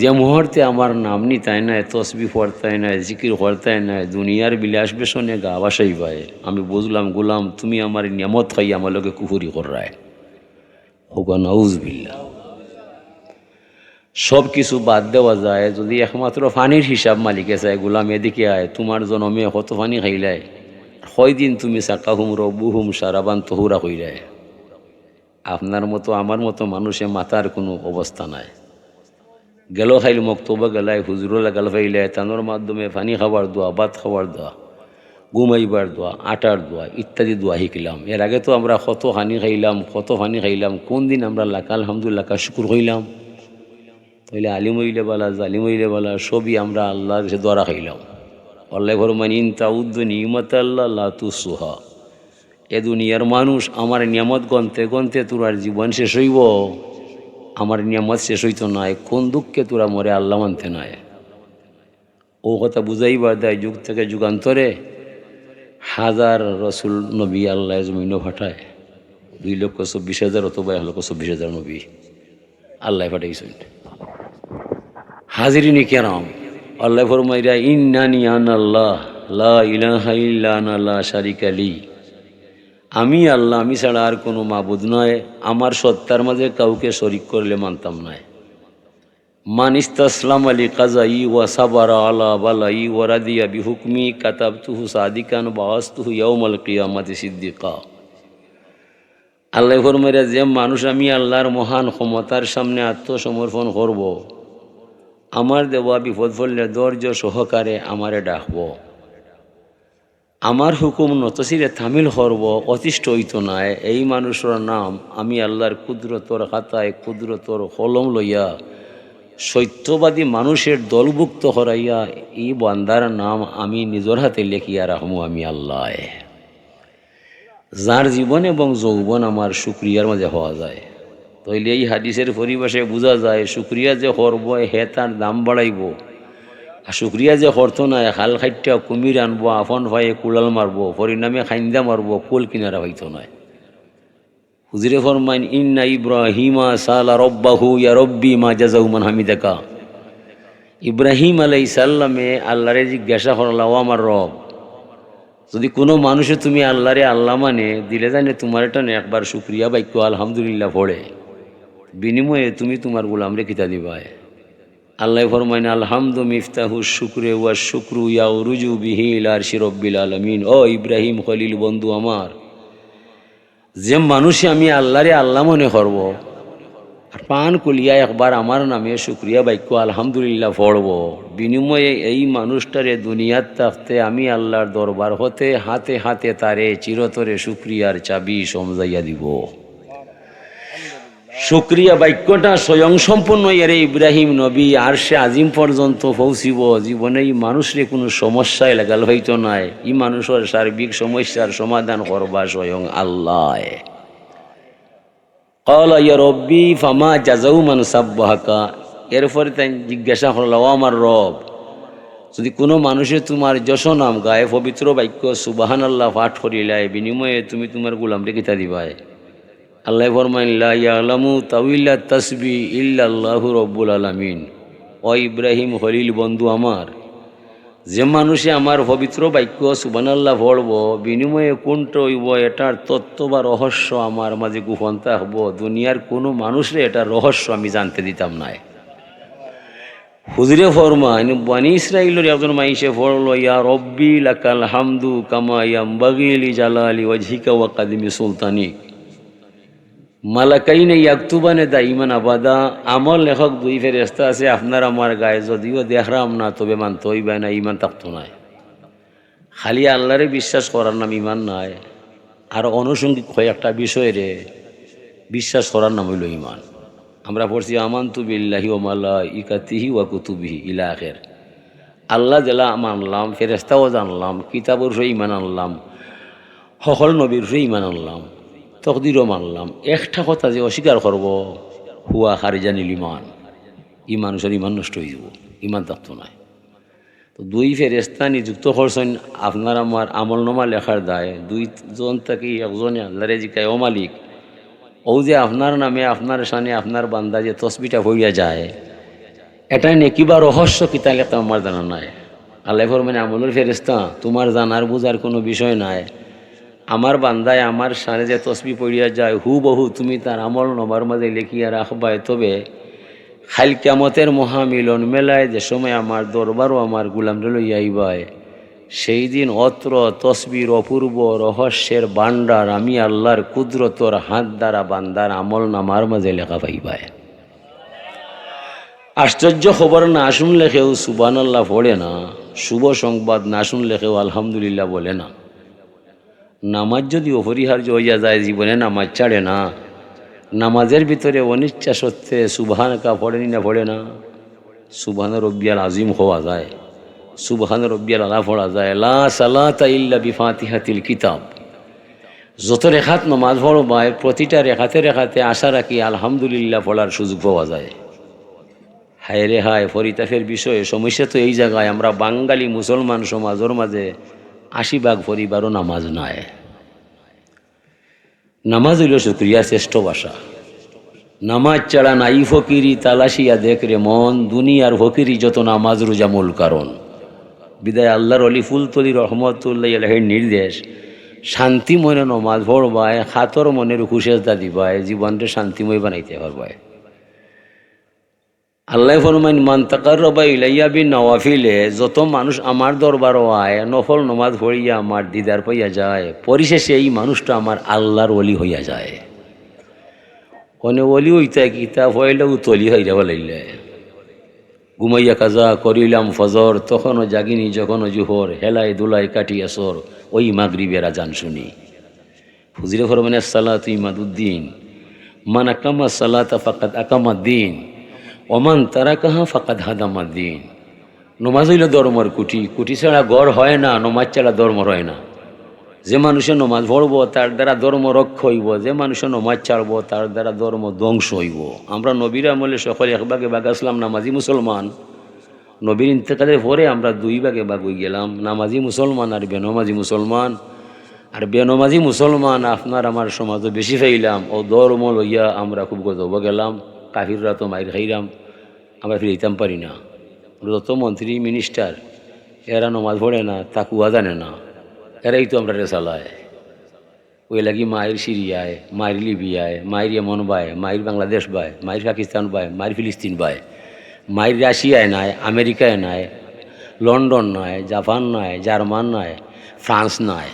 যে মুহূর্তে আমার নাম নি তাই নয়, তসবি পড়তাই নয়, জিকির পড়তাই নয়, দুনিয়ার বিলাস বেসনে গা বাসাই পায় আমি বুঝলাম, গুলাম, তুমি আমার নিয়ামত খাই আমার লোকে কুহুরি কর রায় হোক নউজবিল্লা সব কিছু বাদ দেওয়া যায়, যদি একমাত্র পানির হিসাব মালিকে চায়, গুলাম, এদিকে আয়, তোমার জনমে কত পানি খাইলায়? দিন তুমি চাকা হুম রবু হুম সারাবান তহুরা হইলায় আপনার মতো, আমার মতো মানুষে মাথার কোনো অবস্থা নাই। গেল খাইল মক্তবা গেলাই হুজুরলা গেল ফাইলে তানোর মাধ্যমে পানি খাবার দোয়া ভাত খাবার দোয়া ঘুমাইবার দোয়া আটার দোয়া ইত্যাদি দোয়া শিখলাম এর আগে তো আমরা কত হানি খাইলাম কত পানি খাইলাম কোন দিন আমরা লাকা আলহামদুলিল্লাহ কা শুকুর হইলাম তাইলে আলিম হইলে বলা জালিম হইলে বলা সবই আমরা আল্লাহর কাছে দোয়া খাইলাম আল্লাহ ভরমান ইন তাউদ্দ ইমত আল্লাহ লাতু সুহা এ দুনিয়ার মানুষ আমার নিয়ামত গন্তে গন্তে তোর আর জীবন শেষ হইব আমার নিয়ামত শেষ হইতো নয় কোন দুঃখে তোরা মরে আল্লাহ মানতে নয় ও কথা বুঝাইবার দেয় যুগ থেকে যুগান্তরে, হাজার রসুল নবী আল্লাহ জমিন ফাটায় দুই লক্ষ চব্বিশ হাজার অথবা এক লক্ষ চব্বিশ হাজার নবী আল্লাহ ফাটাইছেন হাজিরিনি কেরাম, আল্লাহ ফরমাইরা, ইন্নানি আন আল্লাহ লা ইলাহা ইল্লা আনা, লা শারিকা লি। আমি আল্লাহ, আমি ছাড়া আর কোনো মাবুদ নয়। আমার সত্তার মাঝে কাউকে শরিক করলে মানতাম নয়। মান ইস্তাসলাম আলী কাজাই ওয়া সাবারা আলা বালাই ওয়ারাদিয়া বিহুকমি কাতাব তুহু সাদিকান বাহাস্তুহু ইয়ৌমাল কিয়ামাতি সিদ্দিকা। আল্লাহ ফরমেরা যে মানুষ আমি আল্লাহর মহান ক্ষমতার সামনে আত্মসমর্পণ করব, আমার দেওয়া বিপদ ফললে ধৈর্য সহকারে আমারে ডাকব। আমার হুকুম নতসিরে তামিল হরব, অতিষ্ঠ হইত নাই। এই মানুষের নাম আমি আল্লাহর ক্ষুদ্রতর খাতায় ক্ষুদ্রতর হলম লইয়া সত্যবাদী মানুষের দলভুক্ত হরাইয়া, এই বান্দার নাম আমি নিজের হাতে লেখিয়া রাখব আমি আল্লাহ। যার জীবন এবং যৌবন আমার সুক্রিয়ার মাঝে হওয়া যায়। তইলে এই হাদিসের পরিবেশে বোঝা যায়, সুক্রিয়া যে হরব, হে তার দাম বাড়াইব। আর সুক্রিয়া যে হরতো না হাল খাইটা কুমির আনব আফন ভাইয়ে কুড়াল মারবো পরিণামে খাইন্দা মারবো, কুল কিনারা হইতো নয় হুজুরে ফরমাইন, ইন্না ইব্রাহিমা সালা রব্বাহু ইয়া রব্বি মা জাজাউমান হামিদাকা। ইব্রাহিম আলাই সাল্লামে আল্লাহরে জিজ্ঞাসা করলা, ও আমার রব, যদি কোনো মানুষে তুমি আল্লাহরে আল্লাহ মানে দিলে জানে তোমার এটা একবার শুক্রিয়া বাক্য আলহামদুলিল্লাহ পড়ে। বিনিময়ে তুমি তোমার গোলামরে কিতা দিবায়? আল্লাহ ফরমাইন, আলহামদু মিফতাহু শুক্রে ওয়া শুক্রু ইয়া রুজু বিহিল আর শিরব্বিল আলমিন। ও ইব্রাহিম খলিল, বন্ধু আমার, যে মানুষে আমি আল্লাহরে আল্লাহ মনে করব, আর পান কুলিয়া একবার আমার নামে শুক্রিয়া বাক্য আলহামদুলিল্লাহ পড়ব। বিনিময়ে এই মানুষটারে দুনিয়ার থাকতে আমি আল্লাহর দরবার হতে হাতে হাতে তারে চিরতরে শুক্রিয়ার চাবি সমজাইয়া দিব। শুক্রিয়া বাক্যটা স্বয়ং সম্পূর্ণ। এর ইব্রাহিম নবী আর সে আজিম পর্যন্ত পৌঁছিব। জীবনে এই মানুষরে কোনো সমস্যায় লাগাল হইতো নাই ই মানুষের সার্বিক সমস্যার সমাধান করবা স্বয়ং আল্লাহ। কল রব্বি, ফামা জাজাউ মান সাব্বাহাকা। এরপরে তাই জিজ্ঞাসা করল আমার রব, যদি কোনো মানুষে তোমার যশ নাম গায়ে পবিত্র বাক্য সুবাহান আল্লাহ পাঠ করিলায় বিনিময়ে তুমি তোমার গুলাম রেখিতা দিবায়? আল্লাহ ফরমাইন, লা ইয়ালামু তাউইল্লা তসবি ইল্লাল্লাহু রব্বুল আলামিন। ও ইব্রাহিম, হলিল বন্ধু আমার, যে মানুষে আমার পবিত্র বাক্য সুবানাল্লাহ পড়ব, বিনিময়ে কোনটা হইব, এটার তত্ত্ব বা রহস্য আমার মাঝে গোপন হব দুনিয়ার কোনো মানুষরে এটার রহস্য আমি জানতে দিতাম নাই। হুজুরে ফরমান বানি ইসরাইলের একজন মাইসে ফরল ইয়া রব্বি লাকাল হামদু কামা ইয়াম বাগিলি জালালি ওয়াজহিকা ওয়া কাদিমি সুলতানিক মালাকাইনে ইয়াকতুবানে দা ইমান আবাদা আমার লেখক দুই ফেরেস্তা আছে, আপনার আমার গায়ে যদিও দেখরাম না, তবে মান তৈবা না ইমান থাকতো নাই। খালি আল্লাহরে বিশ্বাস করার নাম ইমান নাই, আর অনুষঙ্গিক কয়েকটা বিষয়ে বিশ্বাস করার নাম হইল ইমান আমরা পড়ছি আমান তু বিল্লাহি ওমাল্লা ইকাতিহি ওয়া কুতুবিহি ইলা আখের। আল্লাহ জেলা মানলাম ফেরেস্তাও জানলাম, কিতাবর সে ইমান আনলাম, সকল নবীর সে ইমান আনলাম। তকদিরও মানলাম। একটা কথা যে অস্বীকার করব, হুয়া খারিজানিল ইমান ই মানুষের ইমান নষ্ট হয়ে যাব, ইমান থাকতো নাই। তো দুই ফেরেস্তা নিযুক্ত করছেন, আপনার আমার আমল নমা লেখার দায়। দুইজন থেকে একজনে আল্লাহরে জিকায় ও মালিক। ও যে আপনার নামে, আপনার সানে আপনার বান্দা যে তসবিটা হইয়া যায় এটা নেকি বা রহস্য কি তাহলে তো আমার জানা নাই। আল্লাহ মানে আমলের ফেরেস্তা তোমার জানার বোঝার কোনো বিষয় নাই। আমার বান্দায় আমার সানে যে তসবি পড়িয়া যায় হু বহু তুমি তার আমল নবার মাঝে লিখিয়া রাখবায় তবে খাইল কেমতের মহামিলন মেলায় যে সময় আমার দরবারও আমার গুলামরে লইয়া আইবায়, সেই দিন অত্র তসবির অপূর্ব রহস্যের বান্ডার আমি আল্লাহর কুদরতর হাত দ্বারা বান্দার আমল নামার মাঝে লেখা পাইবায়। আশ্চর্য খবর না শুনলে কেউ সুবান আল্লাহ পড়ে না, শুভ সংবাদ না শুনলে কেউ আলহামদুলিল্লাহ বলে না। নামাজ যদি অপরিহার্য হইয়া যায় জীবনে, নামাজ ছাড়ে না। নামাজের ভিতরে অনিচ্ছা সত্ত্বে সুবহান কা পড়েনি না পড়ে না। সুবহান রব্বিয়াল আজিম হওয়া যায়। সুবহান রব্বিয়াল আলা পড়া যায়। লা সালাতা ইল্লা বিফাতিহাতিল কিতাব। যত রেখাত নমাজ পড়বায় প্রতিটা রেখাতে রেখাতে আশা রাখি আলহামদুলিল্লাহ পড়ার সুযোগ পাওয়া যায়। হায় রে হায়, ফরিতাফের বিষয়ে সমস্যা তো এই জায়গায়। আমরা বাঙালি মুসলমান সমাজের মাঝে আশি ভাগ পরিবারও নামাজ নাই। নামাজ হইল শুক্রিয়া শ্রেষ্ঠ ভাষা। নামাজ ছাড়া নাই ফকিরি তালাশিয়া দেখ রে মন, দুনিয়ার ফকিরি যত নামাজ রোজা মূল কারণ। বিদায় আল্লাহর অলি ফুলতলি রহমতুল্লাহ আলহের নির্দেশ, শান্তিময় নমাজ পড়বায় হাতর মনের খুশেজদা দিবায়, জীবনটা শান্তিময় বানাইতে পারবায়। আল্লাহ ফরমাইন, মান তাকার রবা ইলাইয়া বিন নওয়াফিলে যত মানুষ আমার দরবারও আয়, নফল নমাজ পড়িয়া আমার দিদার পাইয়া যায়, পরিশেষে এই মানুষটা আমার আল্লাহর অলি হইয়া যায়। কনে অলি হইতে কিতা হইলেও তলি হয়ে যাওয়া লাগলে ঘুমাইয়া কাজা করিলাম ফজর, তখনও জাগিনি যখনও জুহর হেলাই দুলাই কাটিয়া সর, ওই মাগরিবের আজান শুনি। হুজিরে ফরমানের সালাত ইমাদুদ্দিন মান আকামা সালাতা ফাকাত আকামা দিন ওমান তারা কাহা ফাকাত হাদামা দিন নমাজ হইল ধর্মর কুটি কুটি ছাড়া গড় হয় না, নমাজ ছাড়া ধর্ম হয় না। যে মানুষে নমাজ পড়ব, তার দ্বারা ধর্ম রক্ষ হইব। যে মানুষে নমাজ ছাড়ব, তার দ্বারা ধর্ম ধ্বংস হইব। আমরা নবীর আমলে সকলে এক ভাগে বাগ আসলাম, নামাজি মুসলমান। নবীর ইন্তেকালের পরে আমরা দুই ভাগে বাগ হয়ে গেলাম, নামাজি মুসলমান আর বেনমাজি মুসলমান। আর বেনমাজি মুসলমান, আপনার আমার সমাজও বেশি ফাইলাম ও ধর্ম লইয়া আমরা খুব গজব গেলাম। কাফিররা তো মাইর খাইলাম আমরা ফিরিতাম পারি না। যত মন্ত্রী মিনিস্টার এরা নমাজ পড়ে না, তাকুয়া জানে না। এরাই তো আমরা রেসালায়। ওই লাগি মায়ের সিরিয়ায় মায়ের লিবিয়ায় মায়ের ইয়মন বায় মায়ের বাংলাদেশ বায় মায়ের পাকিস্তান বায় মায়ের ফিলিস্তিন বায়। মায়ের রাশিয়ায় নাই, আমেরিকায় নাই, লন্ডন নাই, জাপান নাই, জার্মান নাই, ফ্রান্স নাই।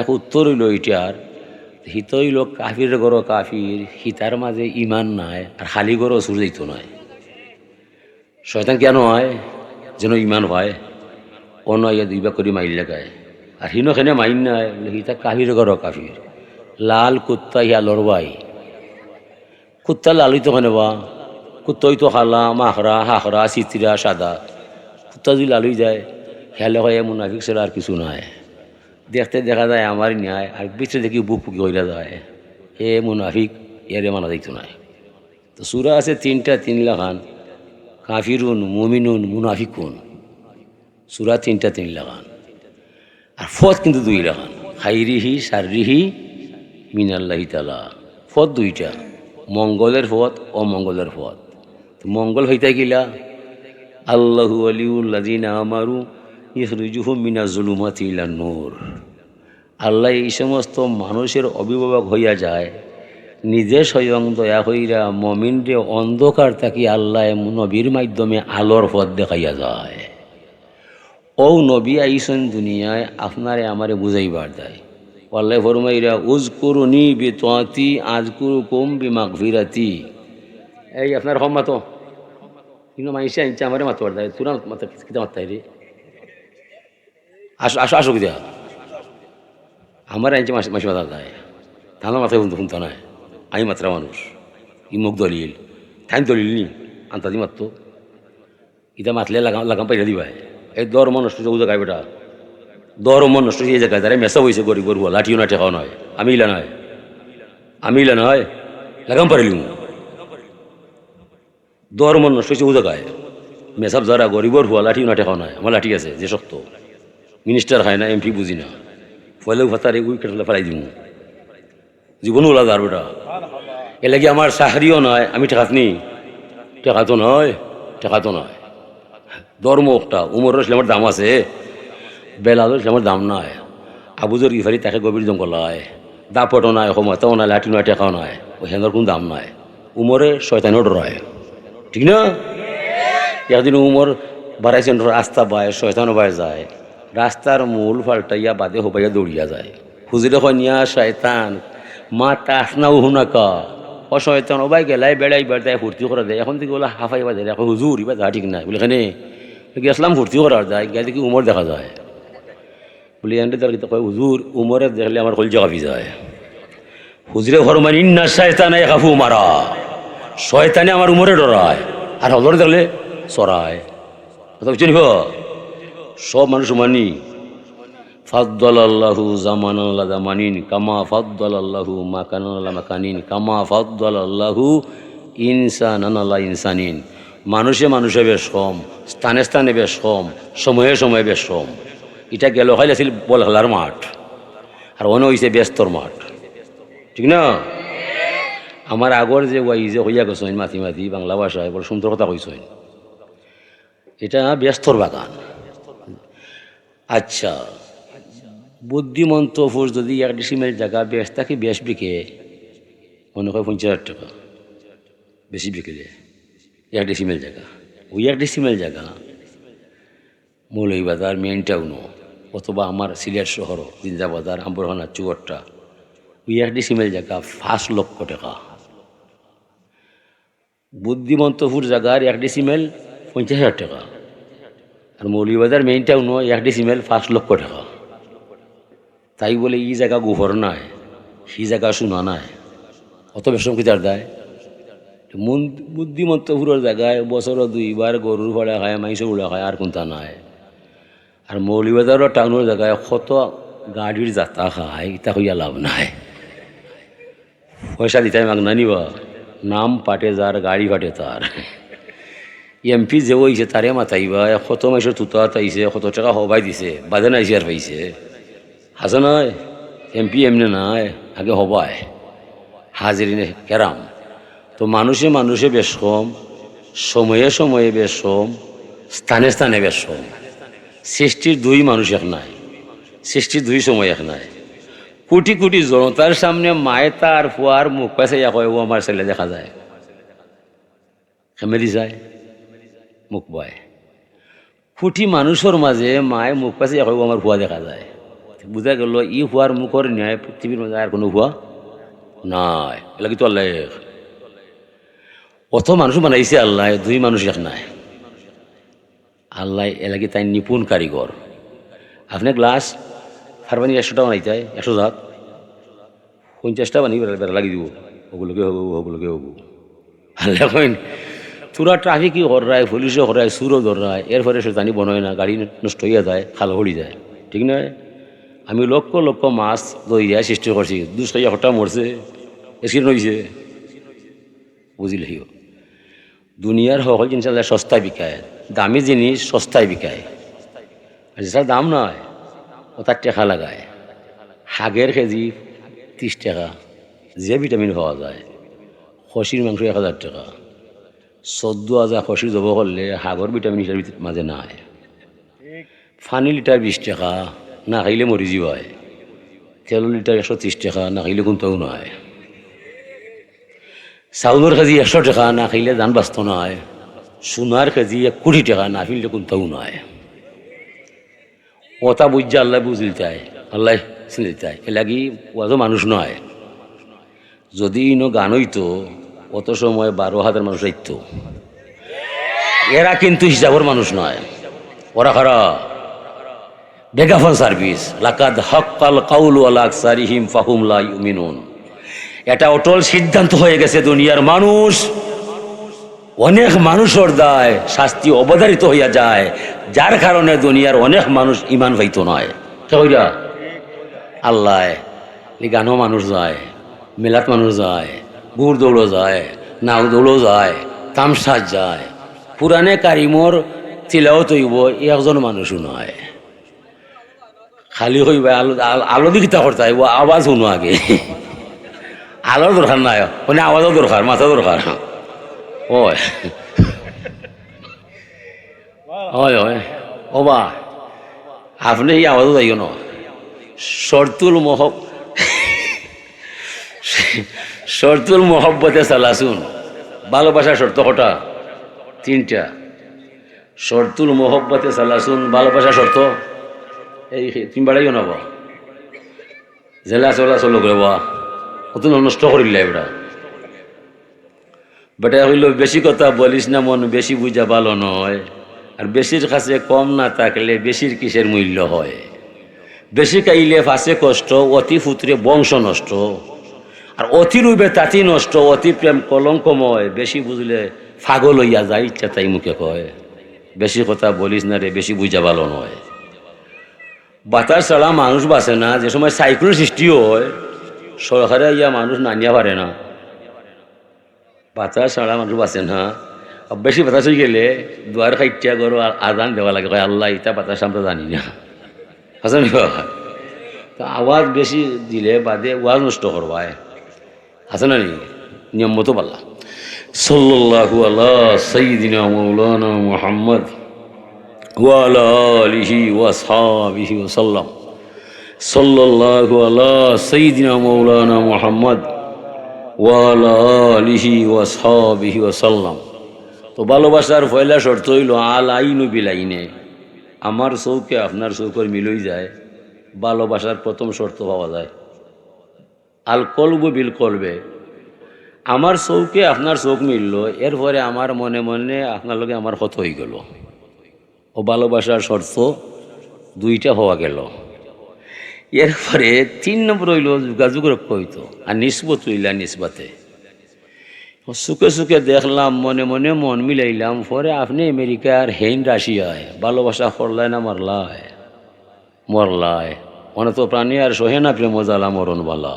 এক উত্তর হইল এটার হিত লোক কাফির গড় কাফির, হিতার মাঝে ইমান নাই, আর খালি গড় সূর্যিত নয় শয়তান কেন হয়? যেন ইমান হয়। অন্য ইয়া দুই বা করি মাইল লাগায়। আর হিনো খেনে মাইন নাই হিতা কাফির গড় কাফির। লাল কুত্তা ইয়া লড়বাই। কুত্তা লালই তো খানে বা? কুত্তই তো খালা মাখরা, হাখরা চিত্রা সাদা। কুত্তা যদি লালুই যায় খেলে হয় মুনাফিক ছাড়া আর কিছু নাই। দেখতে দেখা যায় আমার ন্যায়, আর পিছনে দেখি বুক ফুকি হইয়া যায়। হে মুনাফিক, এরে মানা যাইতো নাই। তো সুরা আছে তিনটা, তিন লাখান কাফিরুন, মুমিনুন, মুনাফিকুন। সুরা তিনটা, তিন লাখান আর ফত কিন্তু দুই লাখান হাইরিহি সারিহি মিনাল্লাহি তালা ফত দুইটা। মঙ্গলের ফত, অমঙ্গলের ফত। মঙ্গল হইতে গিলা আল্লাহু আলিউল্লাদিন আমারু ইহরুজুহু মিনা জুলুমাত ইলা নূর। আল্লাহ এই সমস্ত মানুষের অভিভাবক হইয়া যায়, নিজে স্বয়ং দয়া হইরা মমিনরে অন্ধকার থাকি আল্লাহ নবীর মাধ্যমে আলোর পথ দেখাইয়া যায়। ও নবী আইসন দুনিয়ায়, আপনারে আমারে বুঝাইবার দেয়। আল্লাহ ফরমাইরা উজ করুনি বি তোয়াতি আজ করু কুম বি মাগফিরাতি এই আপনার হম মাতো কিন্তু মাইসে আইছে আমারে মাতো দেয় তোরা মাতা কিতা মাত্তাই রে। আসো আসো আসো কিতা আমার আইনছে মাসি মাসি মাথা দেয়। তাহলে মাথায় শুনতে শুনতে নাই। আমি মাত্রা মানুষ। ই মুখ দলিল। ঠাইন দলিল নি। আন্তাদি মাত্র ইটা মাতলে লাগাম লাগাম পাইলে দিবা এই দর মন নষ্ট উদা গাই বেটা। দর মন নষ্ট এই জায়গায় তারা মেসা হয়েছে গরিব গরু লাঠিও না ঠেকাও নয় আমি ইলা নয় আমি ইলা নয় লাগাম পারিলি দর নষ্ট হয়েছে উদা গায়ে মেসাব যারা গরিবর হুয়া লাঠিও না ঠেকাও নয় আমার লাঠি আছে, যে শক্ত। মিনিস্টার খায় না এমপি বুঝি না ফলেও ভাতারে উই কেটলে ফেলাই দিব জীবনও ওলা যার বেটা এ লাগি আমার সাহারিও নয় আমি ঠেকাতনি ঠেকাতো নয় টেকা তো নয় ধর্ম একটা উমর ইসলামের দাম আছে বেলাল ইসলামের দাম নাই আবুজর ইফারি তাকে গভীর জঙ্গল হয় দাপটও নাই ক্ষমতাও নাই লাঠি নয় টেকাও নাই ওই হেঁদর কোনো দাম নাই উমরে শয়তানও ডরায় ঠিক না একদিন উমর বাড়াইছেন আস্থা বায় শয়তানও বায় যায় রাস্তার মূল ফাল্টাইয়া বাদে হোপাইয়া দৌড়িয়া যায়। হুজুরে কনিয়া শয়তান, মা তাস না হুনাকা ও শয়তান, ও বাই গেলাই বেড়াই বেড়াই ফুর্তি করা দেয় এখন থেকে বলে হাফাই বাজে এখন হুজুর, ইবা যা ঠিক নাই। বলে এখানে গেছিলাম ফুর্তি করার যায়। গেলে দেখি উমর দেখা যায়। বলি এনতে তার কয়, হুজুর, উমরে দেখলে আমার কলজা কাঁপি যায়। হুজুরে ফরমান ইন্না শয়তানে কাফু মারা শয়তানে আমার উমরে ডরায়। আর হজরে দেখলে চড়ায়। কথা বুঝছি নিব সব মানুষ মানি। ফাদ্দাল আল্লাহু জামান আল্লাহ জামানিন কামা ফাদ্দাল আল্লাহু মাকান আল্লাহ মাকানিন কামা ফাদ্দাল আল্লাহু ইনসান আল্লাহ ইনসানিন। মানুষে মানুষে বেশ কম স্থানে স্থানে বেশ কম সময়ে সময়ে বেশ কম এটা গেল খাইল আছিল বল খেলার মাঠ, আর অন্য হয়েছে ব্যস্তর মাঠ। ঠিক না? আমার আগর যে ওয়াই যে হইয়া গেছেন মাথি মাথি বাংলা ভাষায়, বড় সুন্দর কথা কইছেন। এটা ব্যস্তর বাগান। আচ্ছা। বুদ্ধিমন্ত ফুস যদি এক ডিসিমেল জায়গা বেশ থাকে, বেশ বিকে। মনে হয় পঞ্চাশ হাজার টাকা। বেশি বিকেলে। এক ডিসিমেল জায়গা। ওই এক ডিসিমেল জায়গা। মৌলভীবাজার মেইন টাউনও অথবা আমার সিলেট শহর, জিন্দাবাজার আম্বরখানা চুয়ারটা ওই এক ডিসিমেল জায়গা, পাঁচ লক্ষ টাকা। বুদ্ধিমন্তপুর জায়গার এক ডিসিমেল পঞ্চাশ হাজার টাকা। আর মৌলভীবাজার মেইন টাউনও এক ডিসিমেল পাঁচ লক্ষ টাকা। তাই বলে ই জায়গা গোবর নাই, সেই জায়গা শোনা নাই, অত বেশম কিতার দেয়? মন বুদ্ধিমন্তপুরের জায়গায় বছরও দুইবার গরুর ভাড়া খায় মাইস উড়া খায় আর কোনটা নাই। আর মৌলভীবাজারের টাউনের জায়গায় কত গাড়ির যাত্রা খায় ইতা হইয়া লাভ নাই। পয়সা দিতে মাগনা নিবা, নাম পাটে যার, গাড়ি পাটে তার। এমপি যে হইছে তারে মাতাইবা কত মাইসের তুতা তাইছে কত টাকা হবাই দিছে বাদে নাইছে আর পাইছে হাসে নয় এমপি এমনি নাই আগে হবায় হাজিরিনে কেরাম তো মানুষে মানুষে বেশ কম সময়ে সময়ে বেশ কম স্থানে স্থানে বেশ কম সৃষ্টির দুই মানুষ এক নাই সৃষ্টির দুই সময় এক নাই কোটি কোটি জনতার সামনে মায়ে তার ফুয়ার মুখ পাশে কয় ও আমার ছেলে দেখা যায় ফ্যামিলি যায় মুখ পায় কোটি মানুষের মাঝে মায়ে মুখ পাশে ও আমার ফুয়া দেখা যায়। বুঝা গেল, ই ফুয়ার মুখর ন্যায় পৃথিবীর মাঝে আর কোনো ফুয়া নাই। এলাকি তো আল্লাহ। অত মানুষ বানাইছে আল্লাহ, দুই মানুষ এক নাই। আল্লাহ এলাকি তাই নিপুণ কারিগর আপনি গ্লাস ফারবানি একশোটা বানাইতে হয় একশো জাত। পঞ্চাশটা বানি বেড়া লাগি দিব। ওগুলোকে হব ওগুলোকে হব। আল্লাহ তোরা ট্রাফিকই হরায় পুলিশও হরায় সুরও ধরায় এরপরে সে জানি বনয় না, গাড়ি নষ্ট হইয়া যায়, খাল হড়ি যায়। ঠিক নয়? আমি লক্ষ লক্ষ মাছ দইয়া সৃষ্টি করছি। দুশো একটা মরছে এসির নইছে বুঝিলেহিও দুনিয়ার সকল জিনিস সস্তায় বিকায়। দামি জিনিস সস্তায় বিকায়। যেটার দাম নয়, ও টেকা লাগায়। হাগের কেজি ত্রিশ টাকা। যে ভিটামিন পাওয়া যায়। খসির মাংস এক হাজার টাকা। চোদ্দ হাজার খসি জব করলে হাগর ভিটামিন হিসাবে মাঝে নাই। ফানি লিটার বিশ টাকা না খাইলে মরি হয় তেল লিটার একশো ত্রিশ টাকা না খাইলে কোনটাও নয় চাউলের কেজি একশো টাকা না খাইলে ধান বাঁচত নয় সোনার কেজি এক কোটি টাকা না ফিরলে কোনটাও নয় ওটা বুঝছে আল্লাহ বুঝলি তাই আল্লাহ চিনি তাই। এ লাগি ওয়াজও মানুষ নয় যদি ইনো গান হইতো অত সময় বারো হাজার মানুষ আইত এরা কিন্তু হিসাবের মানুষ নয়। ওরা খারাপ বেগাফন সার্ভিস। লাকাদ হকাল কাউল আলাক সারিহিম ফাহুম লা ইউমিনুন। এটা অটল সিদ্ধান্ত হয়ে গেছে দুনিয়ার মানুষ। অনেক মানুষের দায় শাস্তি অবধারিত হইয়া যায়। যার কারণে দুনিয়ার অনেক মানুষ ইমান পাইত নয়। আল্লাহ গানও মানুষ যায় মেলাত মানুষ যায়। গুড় দৌড়ো যায় নাও দৌড়ো যায় তামসাজ যায় পুরানে কারিমর তিলাও তৈব একজন মানুষও নয় খালি হইবা আলো আলো- আলো দিকিতা করতে হইব আওয়াজ শুনো আগে। আলোর দরকার নাই মানে আওয়াজও দরকার মাথা দরকার হয়। হয় ও বা আপনি এই আওয়াজ যাইও না? শর্তুল মহব শর্তুল মহব্বতে চালাচোন ভালোবাসার শর্ত কটা? তিনটা। শর্তুল মহব্বতে চালাচোন ভালোবাসার শর্ত? এই তুমি বাড়াইও না বা জেলা চলা চলো করে বা অত নষ্ট করিলে এবার। বেটা হইল, বেশি কথা বলিস না মন, বেশি বুঝা ভালো নয়। আর বেশির কাছে কম না থাকলে বেশির কিসের মূল্য হয়? বেশি কাইলে ফাঁসে কষ্ট, অতি ফুতরে বংশ নষ্ট। আর অতি রূপে তাঁতি নষ্ট, অতি প্রেম কলঙ্কময়। বেশি বুঝলে ফাগল হইয়া যায়, ইচ্ছা তাই মুখে কয়। বেশি কথা বলিস না রে, বেশি বুঝা ভালো নয়। বাতাস ছাড়া মানুষ বাঁচে না, যে সময় সাইক্লোন সৃষ্টি হয়, সরকারে ইয়া মানুষ নানিয়া পারে না। বাতাস ছাড়া মানুষ বাঁচে না। বেশি বাতাস হয়ে গেলে দুয়ার খাইটিয়া করো আর আদান দেওয়া লাগে, কয় আল্লাহ, ইটা বাতাস আমরা জানি না। হাসান তা আওয়াজ বেশি দিলে বাদে ওয়াজ নষ্ট করবায়। আছে না নিয়ম মতো পাল্লা। সাল্লাল্লাহু আলা সাইয়্যিদিনা মাওলানা মুহাম্মদ ওয়া আলা আলিহি ওয়া আসহাবিহি ওয়া সাল্লাম। সাল্লাল্লাহু আলা সাইয়্যিদিনা মাওলানা মুহাম্মদ ওয়া আলা আলিহি ওয়া আসহাবিহি ওয়া সাল্লাম। তো ভালোবাসার পয়লা শর্ত হইল, আল আইনু বিলাইনে আমার চৌকে আপনার চৌকের মিলই যায়, ভালোবাসার প্রথম শর্ত পাওয়া যায়। আল কলবু বিল করবে আমার চৌকে আপনার চোখ মিলল, এরপরে আমার মনে মনে আপনার আমার হত হয়ে গেল। ও ভালোবাসার শর্ত দুইটা হওয়া গেল। এরপরে তিন নম্বর হইল যোগাযোগ রক্ষা হইতো, আর নিসবত হইলা নিসবাতে সুখে সুখে দেখলাম, মনে মনে মন মিলাইলাম, পরে আপনি আমেরিকার হেইন রাশিয়ায় ভালোবাসা করলায় না মারলায়? মরলায়। মনে তো প্রাণী আর সহে না প্রেম জ্বালা মরণ বালা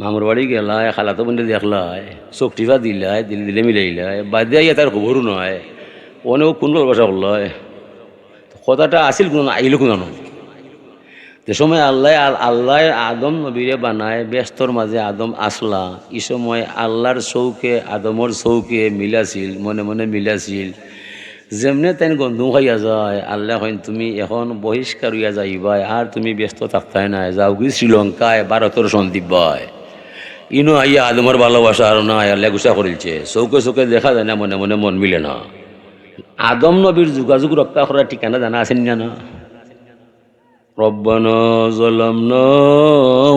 মামুর বাড়ি গেলায়, খালাতো বন্ধে দেখলায় চোখ টিপা দিলায়, দিলে দিলে মিলাইলায়, বাদ দিয়ে তার খবরও নয় অনেক কোন ভালোবাসা করলায় কথাটা আসিল কোন আইল কোন যে সময় আল্লাহ আল্লাহ আদম নবীরে বানায় ব্যস্তর মাঝে আদম আসলা এই সময় আল্লাহর চৌকে আদমর চৌকে মিলাছিল, মনে মনে মিলাছিল। যেমনে তাই গন্ধু খাইয়া যায়, আল্লাহ হইন তুমি এখন বহিষ্কার হইয়া যাইবাই, আর তুমি ব্যস্ত থাকতাই নাই। যাও কি শ্রীলঙ্কায় ভারতের সন্দীপ ভাই ইনো আইয়া আদমর ভালোবাসা আর না আল্লাহ গুসা করিলছে চৌকে চৌকে দেখা যায় না মনে মনে মন মিলে না আদম নবীর যোগাযোগ রক্ষা করার ঠিকানা জানা আছেন না ربنا ظلمنا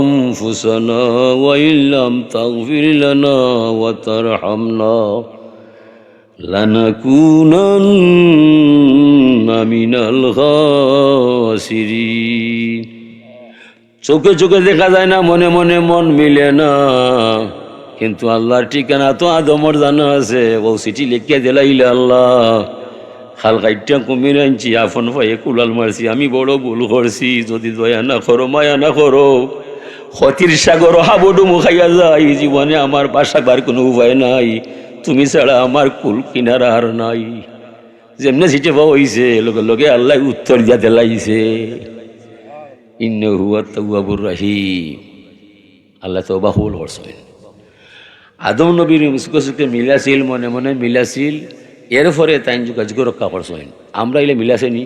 أنفسنا وإن لم تغفر لنا وترحمنا لنكونن من الخاسرين চোখে চোখে দেখা যায় না, মনে মনে মন মিলে না। কিন্তু আল্লাহর ঠিকানা তো আদমর জানা আছে। ও চিঠি লিখিয়া দিলাইলে আল্লাহ। খাল কাইটা কমিয়ে আনছি আফন ভাইয়ে কুলাল মারছি, আমি বড় ভুল করছি। যদি দয়া না করো, মায়া না করো, ক্ষতির সাগর হাবডু মুখাইয়া যায় জীবনে আমার বাসা বার কোনো উপায় নাই। তুমি ছাড়া আমার কুল কিনারা আর নাই। যেমনে সিটে পাওয়া হইছে, লগে লগে আল্লাহ উত্তর দিয়া দেলাইছে। ইন্ন হুয়া তৌয়াবুর রাহিম। আল্লাহ তো বাহুল করছেন আদম নবীর সুখে মিলাছিল মনে মনে মিলাছিল এরপরে তাই যোগাযোগ রক্ষা করছেন আমরা এলে মিলাছেনি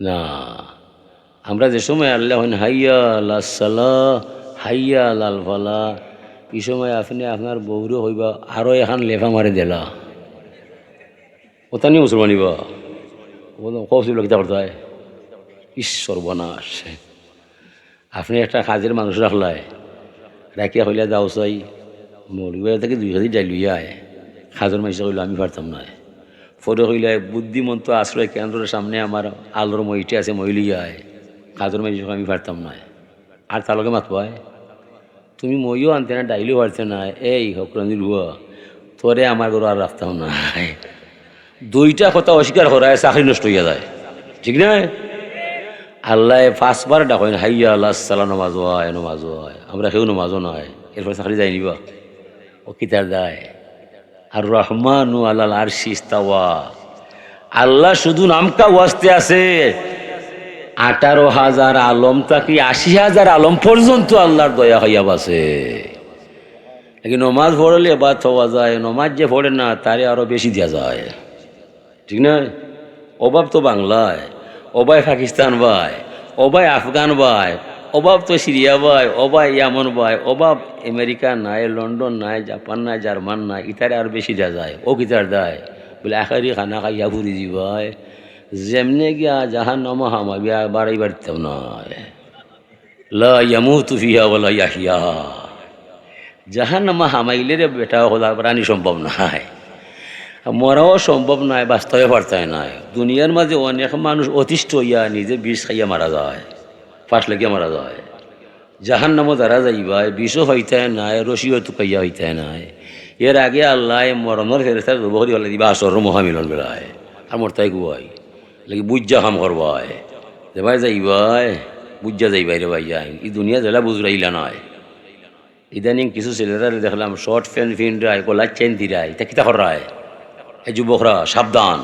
না। আমরা যে সময় আল্লাহ হাইয়া আল্লাহ সালাহ হাইয়া লাল ফালা এই সময় আপনি আপনার বৌরে হইবা আরও এখন লেফা মারে দিলা। ওটা নিয়ে মুসলমানি বা। কৌশল কিতা করতে হয়? ঈশ্বর বনাস। আপনি একটা কাজের মানুষ রাখলায় রাখিয়া হইলে যাও চাই। মরিবা থেকে দুই হাজার ডাইল আয়। খাজর মাইসা হইলে আমি পারতাম না ফটো হইলে বুদ্ধিমন্ত আশ্রয় কেন্দ্রের সামনে আমার আলোর মহিটি আছে মহিলিয়ায় খাজর মাইসা আমি পারতাম না আর তার লগে মাতবায় তুমি মইও আনতে না, ডাইলিও পারতে না। এই হকরঞ্জির হুয়া তোরে আমার ঘর আর রাখতাম না। দুইটা কথা অস্বীকার করায় চাকরি নষ্ট হইয়া যায়। ঠিক না আল্লাহ পাঁচবার ডাকেন হাইয়া আল্লাহ সালা নমাজ হয় নমাজ হয় আমরা সেও নমাজও নয় এরপর চাকরি যাই নিবা। ও কিতার দেয়। আর রহমান আল্লাহ আর শিস্তাওয়া আল্লাহ শুধু নামকা ওয়াস্তে আছে। আঠারো হাজার আলম তাকি আশি হাজার আলম পর্যন্ত আল্লাহর দয়া হইয়া বাসে। নমাজ পড়লে বা থওয়া যায়, নমাজ যে পড়ে না, তারে আরও বেশি দেওয়া যায়। ঠিক না অভাব তো বাংলায়। অবাই পাকিস্তান ভাই আফগান ভাই অভাব তো সিরিয়া ভাই, অবাই ইয়ামন ভাই অভাব আমেরিকা নাই, লন্ডন নাই, জাপান নাই, জার্মান নাই ইতারে আর বেশি দেওয়া যায়, ও কিতার দেয়? বলে, আখারি খানা খাইয়া ফুরি যাবাই যেমনে গিয়া জাহান নামা হামা বিয়া বাড়াই বাড়তাম নয় লা ইয়ামুতু ফিহা ওয়ালা ইয়াহিয়া। জাহান নামা হামাইলে রে বেটা হলা প্রাণী সম্ভব নয় মরাও সম্ভব নয়, বাস্তবে পারতায় নয়। দুনিয়ার মাঝে অনেক মানুষ অতিষ্ঠ হইয়া নিজে বিষ খাইয়া মারা যায় ফাঁস লাগিয়া মারা যায়। জাহান নামও দ্বারা যাইবাই বিষও হইতে নাই, রশিও তুকাইয়া হইতে নাই। এর আগে আল্লাহ মরণের ফেরেস্তার দুবহরি হলে দিবা, আসর মহামিলন বেলায়। আর মরতাই গুয়াই লাগি বুজ্জা কাম করবাই দেবাই যাইবাই বুজ্জা যাইবাই রে ভাই যাই ই দুনিয়া জেলা বুঝরাইলা নয় ইদানিং কিছু ছেলেরা দেখলাম শর্ট ফ্যান ফিন রায় গোলা চেন দিরায়, তা কিতা করায়? এই যুবকরা, সাবধান।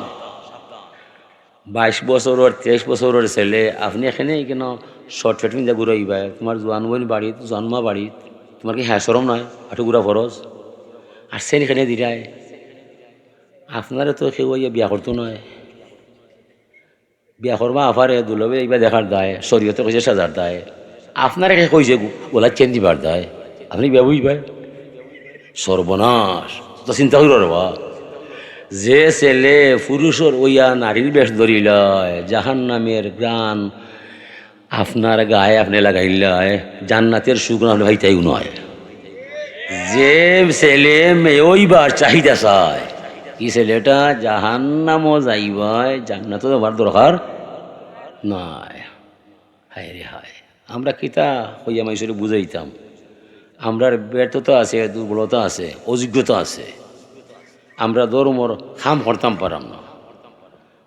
বাইশ বছরের তেইশ বছরের ছেলে, আপনি এখানে কেন শর্ট ফেট পিন্ধা ঘুরাইবা? তোমার জোয়ান বইন বাড়িত, জন্মা বাড়িত, তোমার কি হ্যাঁ সরম নয় আটু ঘুরা ফরজ? আর সেন এখানে দিরায়। আপনারা তো কেউ ইয়ে বিয়া করতো নয় বিয়া করবা আফারে, দুলবে এইবা দেখার দায়, শরীয়তে কইছে সাজার দায়। আপনারা কে কইছে গোলা চেন দিবার দায়? আপনি বিয়া বুঝবাই? সর্বনাশ, তো চিন্তা করি যে ছেলে পুরুষর ওইয়া নারীর বেশ ধরিলয় জাহান নামের গান আপনার গায়ে আপনি লাগাইলয় জান্নাতের সুগুণ আপনি ভাইতাই নয়। যে ছেলে মেয়ইবার চাহিদা চায় কি ছেলেটা জাহান নামও যাইবায়, জান্নাতও যাবার দরকার নয় হায় রে হায়, আমরা কিতা হইয়া মাইসরে বুঝাইতাম? আমরার ব্যর্থতা আছে, দুর্বলতা আছে, অযোগ্যতা আছে। আমরা ধর্মর খাম হরতাম পারাম না।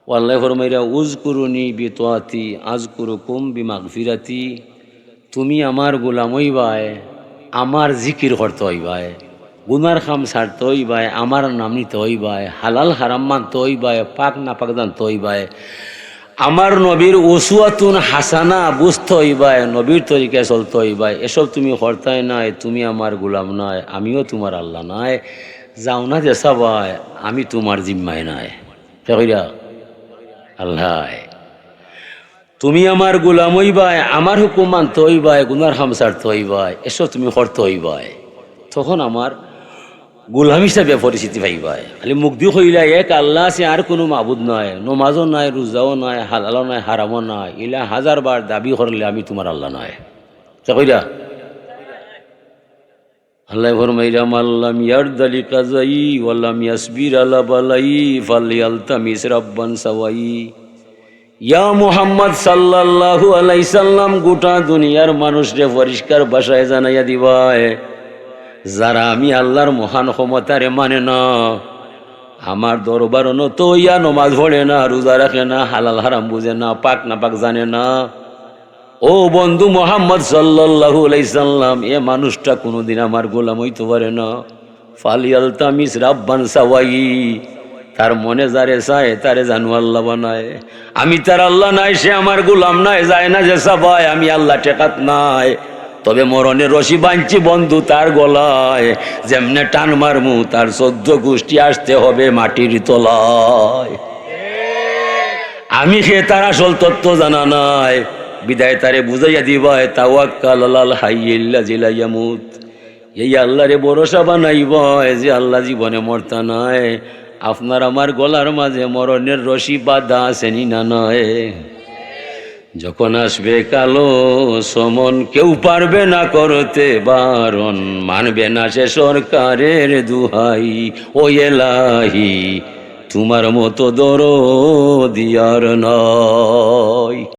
ওয়াল্লাহ ফরমাইরা উজ করুনি বিতাতি আজ করু কুম বিমাগ ফিরাতি তুমি আমার গোলাম হইবায়, আমার জিকির করতে হইবায়, গুনার খাম ছাড়তে হইবায়, আমার নাম নিতে হইবায়, হালাল হারাম মানতে হইবায়, পাক না পাক জানতে হইবায়, আমার নবীর ওসুয়াতুন হাসানা বুঝতে হইবায়, নবীর তরিকায় চলতে হইবায়, এসব তুমি হরতাই নাই, তুমি আমার গোলাম নয় আমিও তোমার আল্লাহ নয় যাও না দেশা ভাই আমি তোমার জিম্মায় নাই। আল্লাহ, তুমি আমার গোলাম হইবাই, আমার হুকুম মানতে হইবাই, গুনার হামসারতে হইবাই, এসব তুমি করতে হইবাই। তখন আমার গোলাম হিসাবে পরিচিতি পাইবাই। খালি মুগ্ধি হইলা এক আল্লাহ আছে, আর কোনো মাবুদ নয় নমাজও নাই, রোজাও নাই, হালালও নাই, হারামও নাই, ইলা হাজার বার দাবি করলে আমি তোমার আল্লাহ নয় কইরা আল্লাহ ফরমাইলাম আল্লাম ইয়ারদালি কাজাই ওয়াল্লাম ইয়াসবির আলা বালাই ফালি আলতামিস রাব্বান সাওয়াই। ইয়া মুহাম্মদ সাল্লাল্লাহু আলাইহি সাল্লাম, গোটা দুনিয়ার মানুষরে পরিষ্কার ভাষায় জানাইয়া দিবায়, যারা আমি আল্লাহর মহান ক্ষমতারে মানে না, আমার দরবার তো ইয়া নমাজ পড়ে না, রোজা রাখে না, হালাল হারাম বুঝে না, পাক না পাক জানে না। ও বন্ধু মোহাম্মদ সাল্লাল্লাহু সাল্লাম, এ মানুষটা কোনোদিন আমার গোলাম হইতে পারে না। ফালিয়াল তামিস রাব্বান সাওয়াই তার মনে যারে চায়, তারে জানু আল্লাহ বানায়। আমি তার আল্লাহ নাই, সে আমার গোলাম নাই, যায় না যে সাবাই আমি আল্লাহ টেকাত নাই। তবে মরণের রশি বাঞ্চি বন্ধু তার গলায়, যেমনে টান মারমু, তার চোদ্দ গোষ্ঠী আসতে হবে মাটির তলায়। আমি সে তার আসল তত্ত্ব জানা নাই। বিদায় তারে বুঝাইয়া দিবায় তাওয়াক্কাল আলাল হাইয়্যিল্লা জিলাইয়ামুত এই আল্লাহরে ভরসা বানাইবয় যে আল্লাহ জীবনে মরতা নয় আপনার আমার গলার মাঝে মরণের রশি বাঁধা আসেনি না নয় যখন আসবে কালো, সমন কেউ পারবে না করতে, বারণ মানবে না সে সরকারের দুহাই। ও এলাহি, তোমার মতো দর দিয়ার নয়